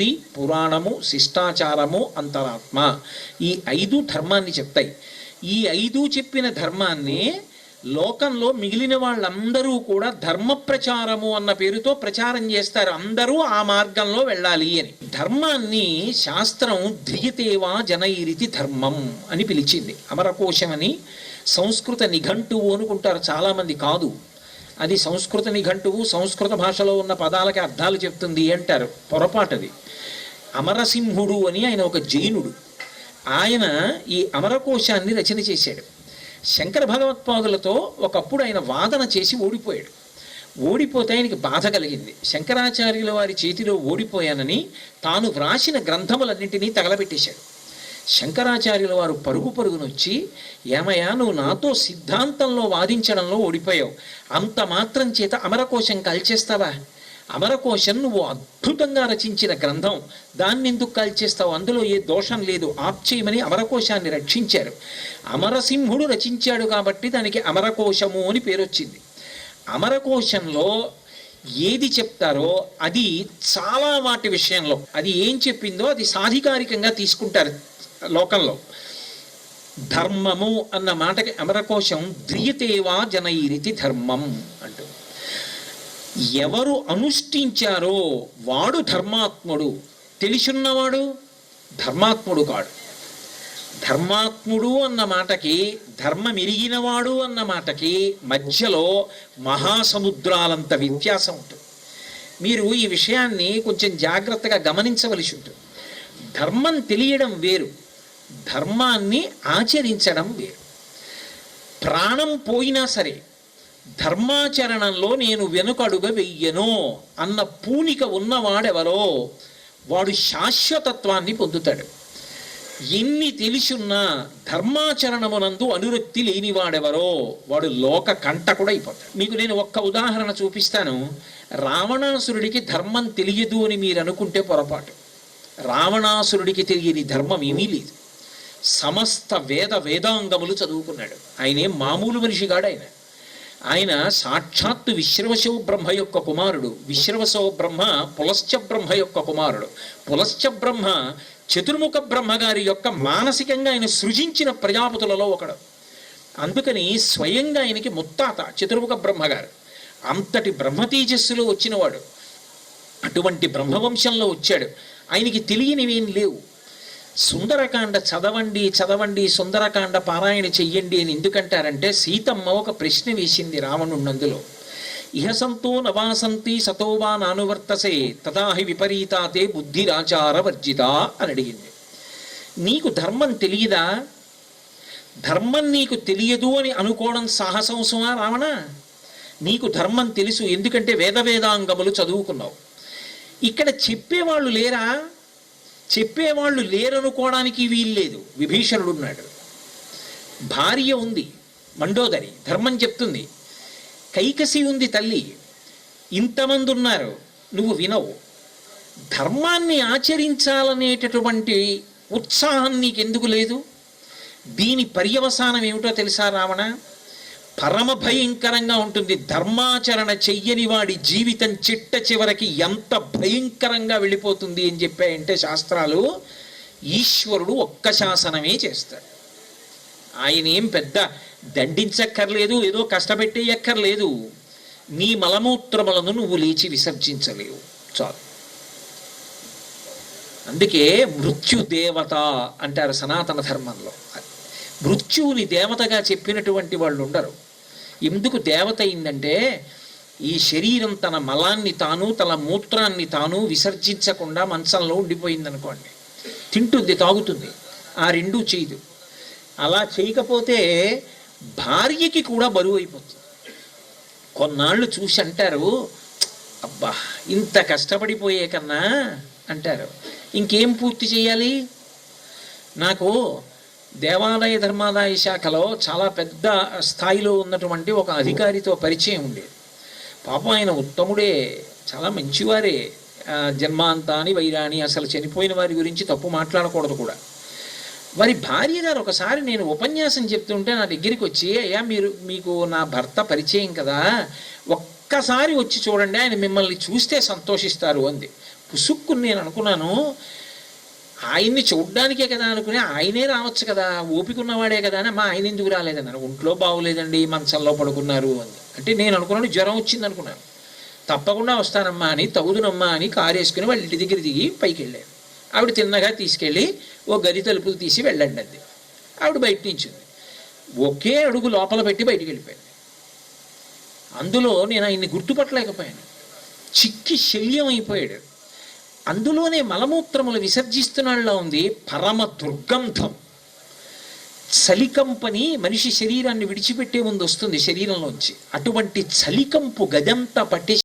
శృతి పురాణము శిష్టాచారము అంతరాత్మ. ఈ ఐదు ధర్మాన్ని చెప్తాయి. ఈ ఐదు చెప్పిన ధర్మాన్ని లోకంలో మిగిలిన వాళ్ళందరూ కూడా ధర్మ ప్రచారము అన్న పేరుతో ప్రచారం చేస్తారు. అందరూ ఆ మార్గంలో వెళ్ళాలి అని. ధర్మాన్ని శాస్త్రం ధ్రియతేవా జనైరితి ధర్మం అని పిలిచింది. అమరకోశమని సంస్కృత నిఘంటువు అనుకుంటారు. చాలామంది కాదు. అది సంస్కృత నిఘంటువు సంస్కృత భాషలో ఉన్న పదాలకి అర్థాలు చెప్తుంది అంటారు. పొరపాటది. అమరసింహుడు అని ఆయన ఒక జైనుడు. ఆయన ఈ అమరకోశాన్ని రచన చేశాడు. శంకర భగవత్పాదులతో ఒకప్పుడు ఆయన వాదన చేసి ఓడిపోయాడు. ఓడిపోతే ఆయనకి బాధ కలిగింది. శంకరాచార్యుల వారి చేతిలో ఓడిపోయానని తాను వ్రాసిన గ్రంథములన్నింటినీ తగలబెట్టేశాడు. శంకరాచార్యుల వారు పరుగు పరుగునొచ్చి ఏమయ్యా నువ్వు నాతో సిద్ధాంతంలో వాదించడంలో ఓడిపోయావు. అంత మాత్రం చేత అమరకోశం కాల్చేస్తావా? అమరకోశం నువ్వు అద్భుతంగా రచించిన గ్రంథం. దాన్ని ఎందుకు కాల్చేస్తావు? అందులో ఏ దోషం లేదు. ఆప్చేయమని అమరకోశాన్ని రక్షించారు. అమరసింహుడు రచించాడు కాబట్టి దానికి అమరకోశము అని పేరు వచ్చింది అమరకోశంలో ఏది చెప్తారో అది చాలా వాటి విషయంలో. అది ఏం చెప్పిందో అది సాధికారికంగా తీసుకుంటారు. లోకంలో. ధర్మము అన్న మాటకి అమరకోశం ద్రియతేవా జనైరితి ధర్మం అంటూ. ఎవరు అనుష్ఠించారో వాడు ధర్మాత్ముడు. తెలిసున్నవాడు ధర్మాత్ముడు కాడు. ధర్మాత్ముడు అన్న మాటకి ధర్మమిరిగినవాడు అన్న మాటకి మధ్యలో మహాసముద్రాలంత వ్యత్యాసం ఉంటుంది మీరు ఈ విషయాన్ని కొంచెం జాగ్రత్తగా గమనించవలసి ఉంటుంది ధర్మం తెలియడం వేరు. ధర్మాన్ని ఆచరించడం వేరు. ప్రాణం పోయినా సరే ధర్మాచరణంలో నేను వెనుకడుగ వెయ్యను అన్న పూనిక ఉన్నవాడెవరో వాడు శాశ్వతత్వాన్ని పొందుతాడు. ఎన్ని తెలిసున్నా ధర్మాచరణమునందు అనురక్తి లేనివాడెవరో వాడు లోక కంట కూడా అయిపోతాడు. మీకు నేను ఒక్క ఉదాహరణ చూపిస్తాను. రావణాసురుడికి ధర్మం తెలియదు అని మీరు అనుకుంటే పొరపాటు. రావణాసురుడికి తెలియని ధర్మం ఏమీ లేదు. సమస్త వేద వేదాంగములు చదువుకున్నాడు. ఆయనే మామూలు మనిషిగాడు ఆయన. ఆయన సాక్షాత్తు విశ్రవశవ బ్రహ్మ యొక్క కుమారుడు. విశ్రవశవ బ్రహ్మ పులశ్చ బ్రహ్మ యొక్క కుమారుడు. పులశ్చ బ్రహ్మ చతుర్ముఖ బ్రహ్మగారి యొక్క మానసికంగా ఆయన సృజించిన ప్రజాపతులలో ఒకడు. అందుకని స్వయంగా ఆయనకి ముత్తాత చతుర్ముఖ బ్రహ్మగారు అంతటి బ్రహ్మ తేజస్సులో వచ్చినవాడు. అటువంటి బ్రహ్మవంశంలో వచ్చాడు. ఆయనకి తెలియనివేం లేవు. సుందరకాండ చదవండి చదవండి సుందరకాండ పారాయణ చెయ్యండి అని ఎందుకంటారంటే సీతమ్మ ఒక ప్రశ్న వేసింది రావణున్నందులో. ఇహ సంతో నవాసంతి సతోవా నానువర్తసే తదాహి విపరీతాతే బుద్ధిరాచార వర్జిత అని అడిగింది. నీకు ధర్మం తెలియదా? ధర్మం నీకు తెలియదు అని అనుకోవడం సాహసంసమా రావణ? నీకు ధర్మం తెలుసు ఎందుకంటే వేద వేదాంగములు చదువుకున్నావు. ఇక్కడ చెప్పేవాళ్ళు లేరా? చెప్పేవాళ్ళు లేరనుకోవడానికి వీల్లేదు. విభీషణుడు ఉన్నాడు భార్య ఉంది మండోదరి ధర్మం చెప్తుంది. కైకసి ఉంది తల్లి ఇంతమంది ఉన్నారు నువ్వు వినవు. ధర్మాన్ని ఆచరించాలనేటటువంటి ఉత్సాహం నీకెందుకు లేదు? దీని పర్యవసానం ఏమిటో తెలుసా రావణ? పరమ భయంకరంగా ఉంటుంది. ధర్మాచరణ చెయ్యని వాడి జీవితం చిట్ట చివరికి ఎంత భయంకరంగా వెళ్ళిపోతుంది అని చెప్పాయంటే శాస్త్రాలు ఈశ్వరుడు ఒక్క శాసనమే చేస్తాడు. ఆయన ఏం పెద్ద దండించక్కర్లేదు ఏదో కష్టపెట్టేయక్కర్లేదు. నీ మలమూత్రములను నువ్వు లేచి విసర్జించలేవు. చాలు. అందుకే మృత్యు దేవత అంటారు సనాతన ధర్మంలో. మృత్యువుని దేవతగా చెప్పినటువంటి వాళ్ళు ఉండరు. ఎందుకు దేవత అయిందంటే ఈ శరీరం తన మలాన్ని తాను తన మూత్రాన్ని తాను విసర్జించకుండా మంచంలో ఉండిపోయిందనుకోండి. తింటుంది తాగుతుంది. ఆ రెండూ చేయదు. అలా చేయకపోతే భార్యకి కూడా బరువు అయిపోతుంది. కొన్నాళ్ళు చూసి అంటారు అబ్బా ఇంత కష్టపడిపోయే కన్నా అంటారు. ఇంకేం పూర్తి చేయాలి? నాకు దేవాలయ ధర్మాదాయ శాఖలో చాలా పెద్ద స్థాయిలో ఉన్నటువంటి ఒక అధికారితో పరిచయం ఉండేది. పాపం ఆయన ఉత్తముడే చాలా మంచివారే. జన్మాంతాని వైరాణి అసలు చనిపోయిన వారి గురించి తప్పు మాట్లాడకూడదు కూడా. వారి భార్య గారు ఒకసారి నేను ఉపన్యాసం చెప్తుంటే నా దగ్గరికి వచ్చి అయ్యా మీరు మీకు నా భర్త పరిచయం కదా ఒక్కసారి వచ్చి చూడండి ఆయన మిమ్మల్ని చూస్తే సంతోషిస్తారు అంది. పుసుక్కుని నేను అనుకున్నాను ఆయన్ని చూడ్డానికే కదా అనుకుని ఆయనే రావచ్చు కదా ఓపిక ఉన్నవాడే కదా అని మా ఆయన ఎందుకు రాలేదన్నారు. ఒంట్లో బాగోలేదండి మంచంలో పడుకున్నారు అని. అంటే నేను అనుకున్నాను జ్వరం వచ్చింది అనుకున్నాను. తప్పకుండా వస్తానమ్మా అని తగుదునమ్మా అని కారు వేసుకుని వాళ్ళ ఇంటి దగ్గర దిగి పైకి వెళ్ళాడు ఆవిడ తిన్నగా తీసుకెళ్ళి ఓ గది తలుపులు తీసి వెళ్ళండి అది. ఆవిడ బయట నించింది. ఒకే అడుగు లోపల పెట్టి బయటికి వెళ్ళిపోయింది అందులో నేను ఆయన్ని గుర్తుపట్టలేకపోయాను. చిక్కి శల్యం అయిపోయాడు. అందులోనే మలమూత్రములు విసర్జిస్తున్నాళ్ళ ఉంది పరమ దుర్గంధం. చలికంపని మనిషి శరీరాన్ని విడిచిపెట్టే ముందు వస్తుంది శరీరంలోంచి. అటువంటి చలికంపు గదంతా పట్టే